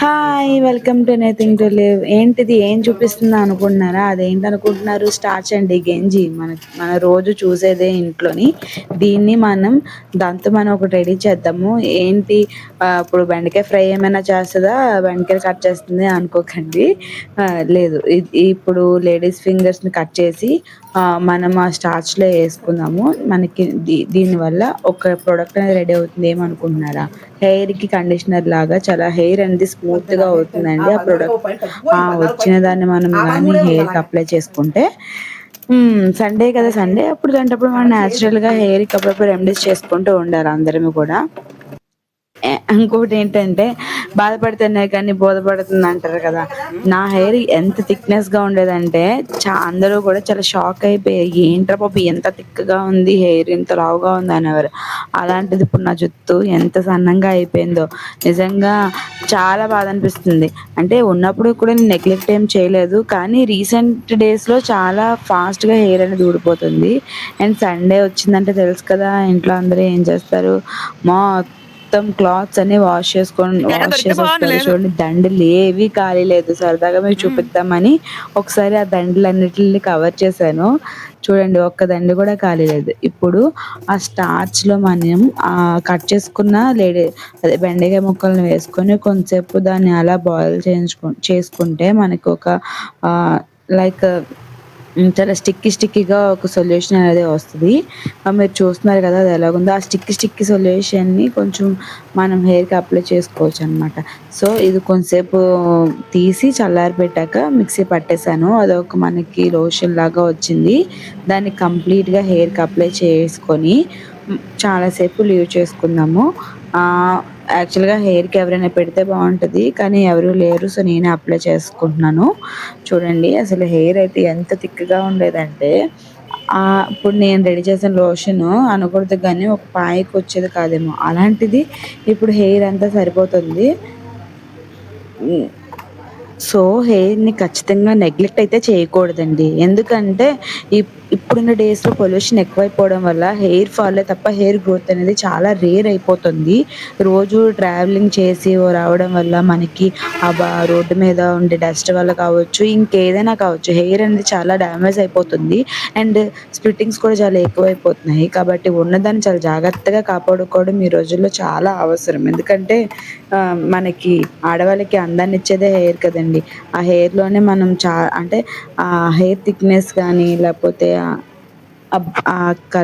Hi welcome to anything to live ఏంటిది? ఏం చూపిస్తుందా అనుకుంటున్నారా? అదేంటి అనుకుంటున్నారు స్టార్చ్ అండి గెంజి మన మన రోజు చూసేదే ఇంట్లోని. దీన్ని మనం దాంతో మనం ఒకటి రెడీ చేద్దాము. ఏంటి? ఇప్పుడు బెండకాయ ఫ్రై ఏమైనా చేస్తుందా? బెండకాయలు కట్ చేస్తుంది అనుకోకండి. లేదు. ఇప్పుడు లేడీస్ ఫింగర్స్ని కట్ చేసి మనం ఆ స్టార్చ్లో వేసుకుందాము మనకి దీ దీనివల్ల ఒక ప్రోడక్ట్ అనేది రెడీ అవుతుంది ఏమనుకుంటున్నారా? హెయిర్కి కండిషనర్ లాగా చాలా హెయిర్ అనేది స్మూత్గా అవుతుందండి ఆ ప్రోడక్ట్ వచ్చిన దాన్ని మనం కానీ హెయిర్కి అప్లై చేసుకుంటే సండే కదా సండే అప్పుడు అంటే మనం న్యాచురల్గా హెయిర్కి అప్పుడప్పుడు రెమెడీస్ చేసుకుంటూ ఉండాలి అందరము కూడా. ఇంకోటి ఏంటంటే బాధపడితేనే కానీ బోధపడుతుంది అంటారు కదా. నా హెయిర్ ఎంత థిక్నెస్గా ఉండేదంటే చా అందరూ కూడా చాలా షాక్ అయిపోయారు. ఏంట్రా పాప ఎంత థిక్గా ఉంది హెయిర్ ఎంత లావుగా ఉంది అనేవారు. అలాంటిది ఇప్పుడు నా జుత్తు ఎంత సన్నంగా అయిపోయిందో. నిజంగా చాలా బాధ అనిపిస్తుంది. అంటే ఉన్నప్పుడు కూడా నేను నెగ్లెక్ట్ ఏం చేయలేదు. కానీ రీసెంట్ డేస్లో చాలా ఫాస్ట్గా హెయిర్ అనేది ఊడిపోతుంది. అండ్ సండే వచ్చిందంటే తెలుసు కదా ఇంట్లో అందరూ ఏం చేస్తారు? మా మొత్తం క్లాత్స్ అన్ని వాష్ చేసుకొని వాష్ చేసేస్తారు చూడండి. దండలు ఏవి ఖాళీ లేదు. సరదాగా మీకు చూపిద్దామని ఒకసారి ఆ దండలు అన్నిటిని కవర్ చేశాను. చూడండి ఒక్క దండి కూడా ఖాళీ లేదు. ఇప్పుడు ఆ స్టార్చ్లో మనం ఆ కట్ చేసుకున్న లేడీ అదే బెండకాయ ముక్కలను వేసుకొని కొంతసేపు దాన్ని అలా బాయిల్ చేయించుకు చేసుకుంటే మనకు ఒక లైక్ చాలా స్టిక్కీ స్టిక్కీగా ఒక సొల్యూషన్ అనేది వస్తుంది. మీరు చూస్తున్నారు కదా అది ఎలాగుందో. ఆ స్టిక్కీ స్టిక్కీ సొల్యూషన్ని కొంచెం మనం హెయిర్కి అప్లై చేసుకోవచ్చు అనమాట సో ఇది కొంతసేపు తీసి చల్లారి పెట్టాక మిక్సీ పట్టేశాను. అదొక మనకి లోషన్ లాగా వచ్చింది. దాన్ని కంప్లీట్గా హెయిర్కి అప్లై చేసుకొని చాలాసేపు లీవ్ చేసుకుందాము. యాక్చువల్గా హెయిర్కి ఎవరైనా పెడితే బాగుంటుంది కానీ ఎవరు లేరు సో నేనే అప్లై చేసుకుంటున్నాను. చూడండి అసలు హెయిర్ అయితే ఎంత థిక్గా ఉండేదంటే ఇప్పుడు నేను రెడీ చేసిన లోషన్ అనకూడదు కానీ ఒక పాయకి వచ్చేది కాదేమో. అలాంటిది ఇప్పుడు హెయిర్ అంతా సరిపోతుంది. సో హెయిర్ని ఖచ్చితంగా నెగ్లెక్ట్ అయితే చేయకూడదండి. ఎందుకంటే ఇప్పుడున్న డేస్లో పొల్యూషన్ ఎక్కువైపోవడం వల్ల హెయిర్ ఫాల్ తప్ప హెయిర్ గ్రోత్ అనేది చాలా రేర్ అయిపోతుంది. రోజు ట్రావెలింగ్ చేసి రావడం వల్ల మనకి ఆ రోడ్డు మీద ఉండే డస్ట్ వల్ల కావచ్చు ఇంకేదైనా కావచ్చు హెయిర్ అనేది చాలా డ్యామేజ్ అయిపోతుంది. అండ్ స్ప్లిట్టింగ్స్ కూడా చాలా ఎక్కువైపోతున్నాయి. కాబట్టి ఉన్నదాన్ని చాలా జాగ్రత్తగా కాపాడుకోవడం ఈ రోజుల్లో చాలా అవసరం. ఎందుకంటే మనకి ఆడవాళ్ళకి అందాన్ని ఇచ్చేదే హెయిర్ కదండి. ఆ హెయిర్లోనే మనం చా అంటే ఆ హెయిర్ థిక్నెస్ కానీ లేకపోతే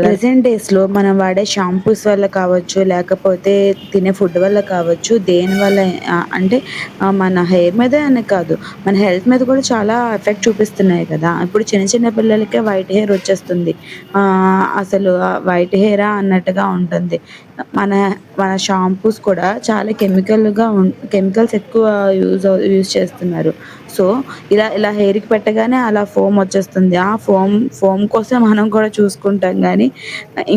ప్రజెంట్ డేస్లో మనం వాడే షాంపూస్ వల్ల కావచ్చు లేకపోతే తినే ఫుడ్ వల్ల కావచ్చు దేని వల్ల అంటే మన హెయిర్ మీదే అని కాదు. మన హెల్త్ మీద కూడా చాలా ఎఫెక్ట్ చూపిస్తున్నాయి కదా. ఇప్పుడు చిన్న చిన్న పిల్లలకే వైట్ హెయిర్ వచ్చేస్తుంది. అసలు వైట్ హెయిరా అన్నట్టుగా ఉంటుంది. మన మన షాంపూస్ కూడా చాలా కెమికల్గా కెమికల్స్ ఎక్కువ యూజ్ యూజ్ చేస్తున్నారు. సో ఇలా ఇలా హెయిర్కి పెట్టగానే అలా ఫోమ్ వచ్చేస్తుంది. ఆ ఫోమ్ ఫోమ్ కోసం మనం కూడా చూసుకుంటాం కానీ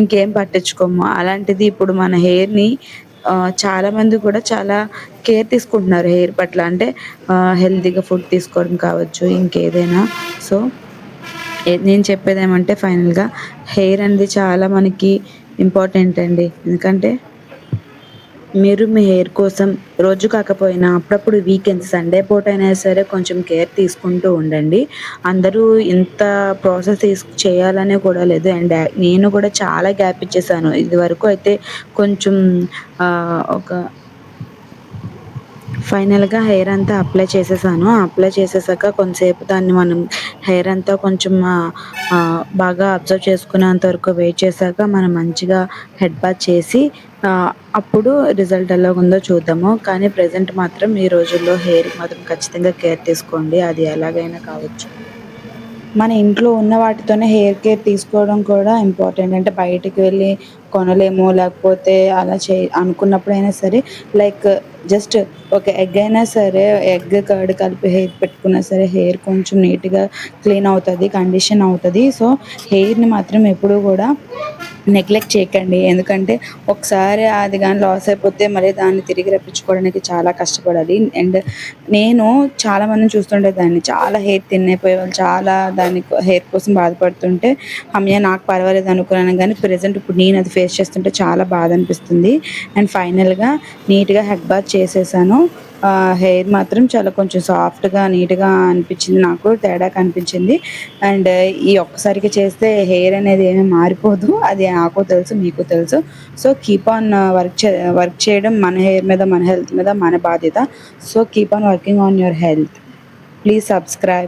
ఇంకేం పట్టించుకోము. అలాంటిది ఇప్పుడు మన హెయిర్ని చాలామంది కూడా చాలా కేర్ తీసుకుంటున్నారు హెయిర్ పట్ల. అంటే హెల్తీగా ఫుడ్ తీసుకోవడం కావచ్చు ఇంకేదైనా. సో నేను చెప్పేది ఏమంటే ఫైనల్గా హెయిర్ అనేది చాలా మనకి ఇంపార్టెంట్ అండి. ఎందుకంటే మీరు మీ హెయిర్ కోసం రోజు కాకపోయినా అప్పుడప్పుడు వీకెండ్స్ సండే పూట అయినా సరే కొంచెం కేర్ తీసుకుంటూ ఉండండి. అందరూ ఇంత ప్రాసెస్ చేయాలనే కూడా లేదు. అండ్ uh, నేను కూడా చాలా గ్యాప్ ఇచ్చేసాను. ఇది వరకు అయితే కొంచెం ఒక ఫైనల్గా హెయిర్ అంతా అప్లై చేసేసాను. అప్లై చేసేసాక కొంతసేపు దాన్ని మనం హెయిర్ అంతా కొంచెం బాగా అబ్జర్వ్ చేసుకునేంత వరకు వెయిట్ చేశాక మనం మంచిగా హెడ్ బాత్ చేసి అప్పుడు రిజల్ట్ ఎలా ఉందో చూద్దాము. కానీ ప్రజెంట్ మాత్రం ఈ రోజుల్లో హెయిర్ మాత్రం ఖచ్చితంగా కేర్ తీసుకోండి. అది ఎలాగైనా కావచ్చు. మన ఇంట్లో ఉన్న వాటితోనే హెయిర్ కేర్ తీసుకోవడం కూడా ఇంపార్టెంట్ అంటే బయటికి వెళ్ళి కొనలేము లేకపోతే అలా చే అనుకున్నప్పుడైనా సరే లైక్ జస్ట్ ఒక ఎగ్ అయినా సరే ఎగ్ కర్డ్ కలిపి హెయిర్ పెట్టుకున్నా సరే హెయిర్ కొంచెం నీట్గా క్లీన్ అవుతుంది కండిషన్ అవుతుంది. సో హెయిర్ని మాత్రం ఎప్పుడూ కూడా నెగ్లెక్ట్ చేయకండి. ఎందుకంటే ఒకసారి అది కానీ లాస్ అయిపోతే మరి దాన్ని తిరిగి రప్పించుకోవడానికి చాలా కష్టపడాలి. అండ్ నేను చాలా మందిని చూస్తుంటే దాన్ని చాలా హెయిర్ తిన్నైపోయే వాళ్ళు చాలా దాని హెయిర్ కోసం బాధపడుతుంటే అమ్మయ్య నాకు పర్వాలేదు అనుకున్నాను. కానీ ప్రజెంట్ ఇప్పుడు నేను అది ఫేస్ చేస్తుంటే చాలా బాధ అనిపిస్తుంది. అండ్ ఫైనల్గా నీట్గా హెడ్ బాత్ చేసేసాను. హెయిర్ మాత్రం చాలా కొంచెం సాఫ్ట్గా నీట్గా అనిపించింది. నాకు తేడా కనిపించింది అండ్ ఈ ఒక్కసారికి చేస్తే హెయిర్ అనేది ఏమీ మారిపోదు. అది నాకు తెలుసు మీకు తెలుసు. సో కీప్ ఆన్ వర్క్ చే వర్క్ చేయడం మన హెయిర్ మీద మన హెల్త్ మీద మన బాధ్యత. So keep on working on your health please subscribe